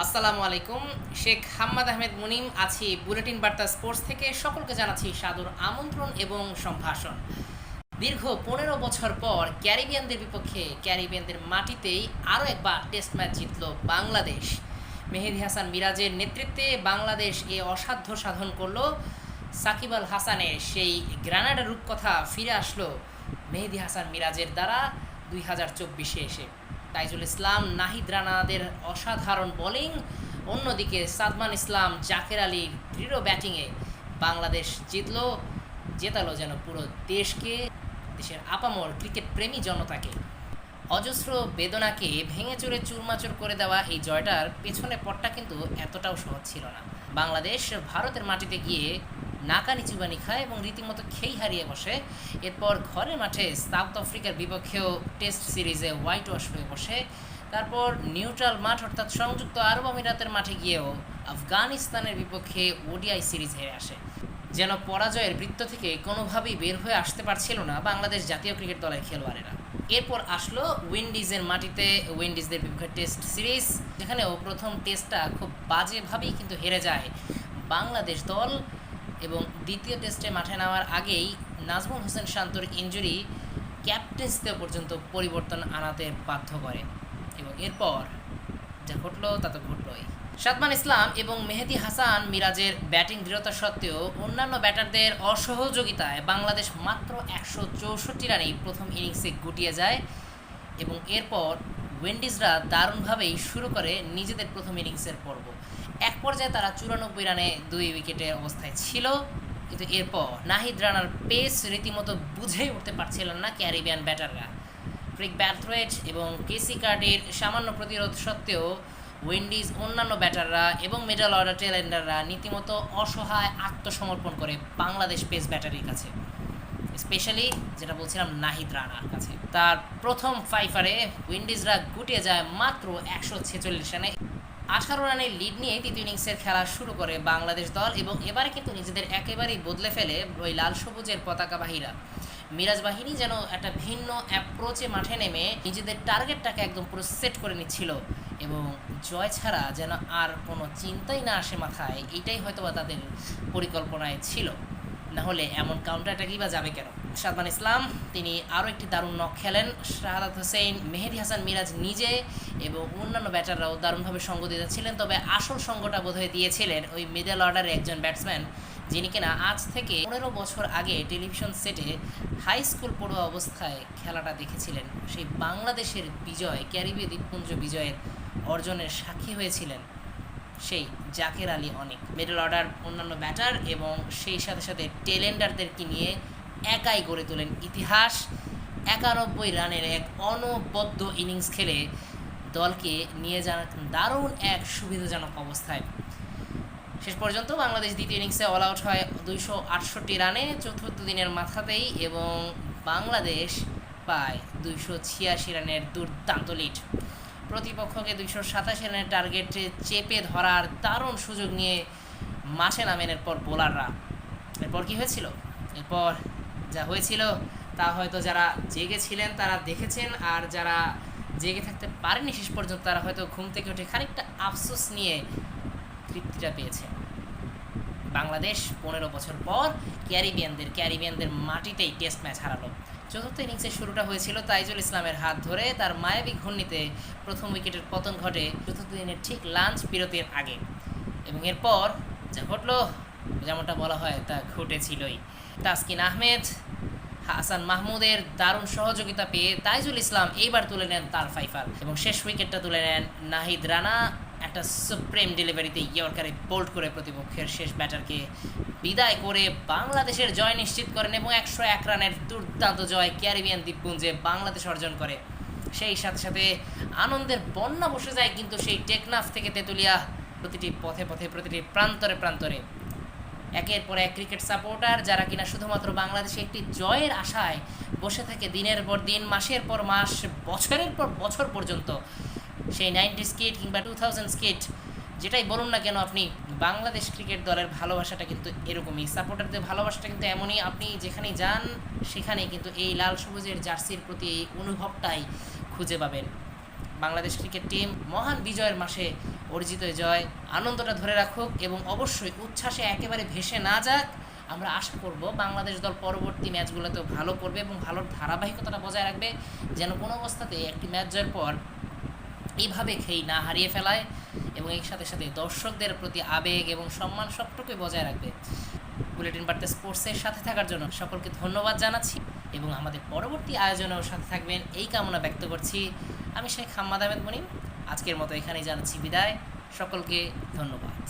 আসসালামু আলাইকুম। শেখ হাম্মাদ আহমেদ মুনিম, আছি বুলেটিন বার্তা স্পোর্টস থেকে। সকলকে জানাচ্ছি সাদর আমন্ত্রণ এবং সম্ভাষণ। দীর্ঘ পনেরো বছর পর ক্যারিবিয়ানদের বিপক্ষে ক্যারিবিয়ানদের মাটিতেই আরও একবার টেস্ট ম্যাচ জিতল বাংলাদেশ। মেহেদি হাসান মিরাজের নেতৃত্বে বাংলাদেশ এ অসাধ্য সাধন করল। সাকিব আল হাসানের সেই গ্রানাডা রূপকথা ফিরে আসলো মেহেদি হাসান মিরাজের দ্বারা দুই হাজার চব্বিশে এসে। তাইজুল ইসলাম, নাহিদ রানাদের অসাধারণ বোলিং। অন্যদিকে সাদমান ইসলাম, জাকের আলীর দৃঢ় ব্যাটিংয়ে বাংলাদেশ জিতলো, জেতালো যেন পুরো দেশকে, দেশের আপামর ক্রিকেট প্রেমী জনতাকে। অজস্র বেদনাকে ভেঙে চুরে চুরমাচুর করে দেওয়া এই জয়টার পেছনে পটটা কিন্তু এতটাও সহজ ছিল না। বাংলাদেশ ভারতের মাটিতে গিয়ে নাকানি চুবানি খায় এবং রীতিমতো খেই হারিয়ে বসে। এরপর ঘরের মাঠে সাউথ আফ্রিকার বিপক্ষেও টেস্ট সিরিজে হোয়াইট ওয়াশ হয়ে বসে। তারপর নিউট্রাল মাঠ অর্থাৎ সংযুক্ত আরব আমিরাতের মাঠে গিয়েও আফগানিস্তানের বিপক্ষে ওডিআই সিরিজ হেরে আসে। যেন পরাজয়ের বৃত্ত থেকে কোনোভাবেই বের হয়ে আসতে পারছিল না বাংলাদেশ জাতীয় ক্রিকেট দলের খেলোয়াড়েরা। এরপর আসলো উইন্ডিজের মাটিতে উইন্ডিজদের বিপক্ষে টেস্ট সিরিজ, যেখানেও প্রথম টেস্টটা খুব বাজেভাবেই কিন্তু হেরে যায় বাংলাদেশ দল। এবং দ্বিতীয় টেস্টে মাঠে নামার আগেই নাজমুল হোসেন শান্তর ইঞ্জুরি ক্যাপ্টেন্সিতে পর্যন্ত পরিবর্তন আনাতে বাধ্য করে। এবং এরপর যা ঘটলো তা তো ঘটলোই। সাদমান ইসলাম এবং মেহেদি হাসান মিরাজের ব্যাটিং দৃঢ়তা সত্ত্বেও অন্যান্য ব্যাটারদের অসহযোগিতায় বাংলাদেশ মাত্র একশো চৌষট্টি রানেই প্রথম ইনিংসে গুটিয়ে যায় এবং এরপর ওয়েন্ডিজরা দারুণভাবেই শুরু করে নিজেদের প্রথম ইনিংসের পর্ব। এক পর্যায়ে তারা চুরানব্বই রানে দুই উইকেটের অবস্থায় ছিল। কিন্তু এরপর নাহিদ রানার পেস রীতিমতো বুঝেই উঠতে পারছিলেন না ক্যারিবিয়ান ব্যাটাররা। ক্রিক ব্যাথওয়েট এবং কেসি কার্ডের সামান্য প্রতিরোধ সত্ত্বেও উইন্ডিজ অন্যান্য ব্যাটাররা এবং মিডল অর্ডার টেলেন্ডাররা নীতিমতো অসহায় আত্মসমর্পণ করে বাংলাদেশ পেস ব্যাটারির কাছে। স্পেশালি যেটা বলছিলাম নাহিদ রানার কাছে। তার প্রথম ফাইফারে উইন্ডিজরা গুটিয়ে যায় মাত্র একশো ছেচল্লিশ রানে। আঠারো রানের লিড নিয়ে তৃতীয় ইনিংসের খেলা শুরু করে বাংলাদেশ দল এবং এবারে কিন্তু নিজেদের একেবারেই বদলে ফেলে ওই লাল সবুজের পতাকাবাহীরা মিরাজ বাহিনী যেন একটা ভিন্ন অ্যাপ্রোচে মাঠে নেমে নিজেদের টার্গেটটাকে একদম পুরো সেট করে নিচ্ছিল এবং জয় ছাড়া যেন আর কোনো চিন্তাই না আসে মাথায়, এটাই হয়তো বা তাদের পরিকল্পনায় ছিল। না হলে এমন কাউন্টারটাকেই বা যাবে কেন? সাদমান ইসলাম, তিনি আরও একটি দারুণ নক খেলেন। শাহাদাত হোসেন, মেহেদি হাসান মিরাজ নিজে এবং অন্যান্য ব্যাটাররাও দারুণভাবে সঙ্গ দিতে ছিলেন, তবে আসল সঙ্গটা বোধহয় দিয়েছিলেন ওই মিডল অর্ডারের একজন ব্যাটসম্যান যিনি কিনা আজ থেকে পনেরো বছর আগে টেলিভিশন সেটে হাই স্কুল পড়ুয়া অবস্থায় খেলাটা দেখেছিলেন। সেই বাংলাদেশের বিজয়, ক্যারিবীয় দ্বীপপুঞ্জ বিজয়ের অর্জনের সাক্ষী হয়েছিলেন। সেই জাকের আলী অনেক। মিডল অর্ডার অন্যান্য ব্যাটার এবং সেই সাথে সাথে টেলেন্ডারদেরকে নিয়ে একাই গড়ে তোলেন ইতিহাস। একানব্বই রানের এক অনবদ্য ইনিংস খেলে দলকে নিয়ে যান দারুণ এক সুবিধাজনক অবস্থায়। শেষ পর্যন্ত বাংলাদেশ দ্বিতীয় ইনিংসে অল আউট হয় দুইশো আটষট্টি রানে চতুর্থ দিনের মাথাতেই এবং বাংলাদেশ পায় দুইশো ছিয়াশি রানের দুর্দান্ত লিড প্রতিপক্ষকে দুইশো সাতাশি রানের টার্গেটে চেপে ধরার দারুণ সুযোগ নিয়ে মাসে নামেন এরপর বোলাররা। এরপর কি হয়েছিল? এরপর যা হয়েছিল তা হয়তো যারা জেগেছিলেন তারা দেখেছেন, আর যারা জেগে থাকতে পারেনি শেষ পর্যন্ত তারা হয়তো ঘুম থেকে উঠে খানিকটা আফসোস নিয়ে তৃপ্তিটা পেয়েছে বাংলাদেশ পনেরো বছর পর ক্যারিবিয়ানদের ক্যারিবিয়ানদের মাটিতেই টেস্ট ম্যাচ হারালো। চতুর্থ ইনিংসের শুরুটা হয়েছিল তাইজুল ইসলামের হাত ধরে। তার মায়াবী ঘূর্ণিতে প্রথম উইকেটের পতন ঘটে চতুর্থ দিনের ঠিক লাঞ্চ বিরতির আগে। এবং এরপর যা ঘটলো, যেমনটা বলা হয়, তা ঘটেছিলই। তাসকিন আহমেদ, হাসান মাহমুদের দারুণ সহযোগিতা পেয়ে তাইজুল ইসলাম এইবার তুলে নেন তার ফাইফার। এবং শেষ উইকেটটা তুলে নেন নাহিদ রানা। একটা সুপ্রিম ডেলিভারিতে ইয়র্কারে বোল্ড করে প্রতিপক্ষের শেষ ব্যাটারকে বিদায় করে বাংলাদেশের জয় নিশ্চিত করেন এবং একশো এক রানের দুর্দান্ত জয় ক্যারিবিয়ান দ্বীপপুঞ্জে বাংলাদেশ অর্জন করে। সেই সাথে সাথে আনন্দের বন্যা বসে যায় কিন্তু সেই টেকনাফ থেকে তেঁতুলিয়া প্রতিটি পথে পথে, প্রতিটি প্রান্তরে প্রান্তরে। একের পর এক ক্রিকেট সাপোর্টার যারা কিনা শুধুমাত্র বাংলাদেশে একটি জয়ের আশায় বসে থাকে দিনের পর দিন, মাসের পর মাস, বছরের পর বছর পর্যন্ত। সেই নাইনটি স্কিট কিংবা টু থাউজেন্ড যেটাই বলুন না কেন আপনি, বাংলাদেশ ক্রিকেট দলের ভালোবাসাটা কিন্তু এরকমই। সাপোর্টারদের ভালোবাসাটা কিন্তু এমনই, আপনি যেখানেই যান, সেখানেই কিন্তু এই লাল সবুজের জার্সির প্রতি এই অনুভবটাই খুঁজে পাবেন। বাংলাদেশ ক্রিকেট টিম মহান বিজয়ের মাসে অর্জিত জয়। আনন্দটা ধরে রাখুক এবং অবশ্যই উচ্ছ্বাসে একেবারে ভেসে না যাক, আমরা আশা করব বাংলাদেশ দল পরবর্তী ম্যাচগুলোতেও ভালো করবে এবং ভালো ধারাবাহিকতাটা বজায় রাখবে, যেন কোনো অবস্থাতে একটি ম্যাচ জয়ের পর এইভাবে খেই না, হারিয়ে ফেলায় এবং এর সাথে সাথে দর্শকদের প্রতি আবেগ এবং সম্মান সবটুকুই বজায় রাখবে। বুলেটিন বার্তা স্পোর্টসের সাথে থাকার জন্য সকলকে ধন্যবাদ জানাচ্ছি এবং আমাদের পরবর্তী আয়োজনেও সাথে থাকবেন। এই কামনা ব্যক্ত করছি। আমি শেখ হাম্মাদ আহমেদ মনিম। আজকের মতো এখানেই জানাচ্ছি বিদায়। সকলকে ধন্যবাদ।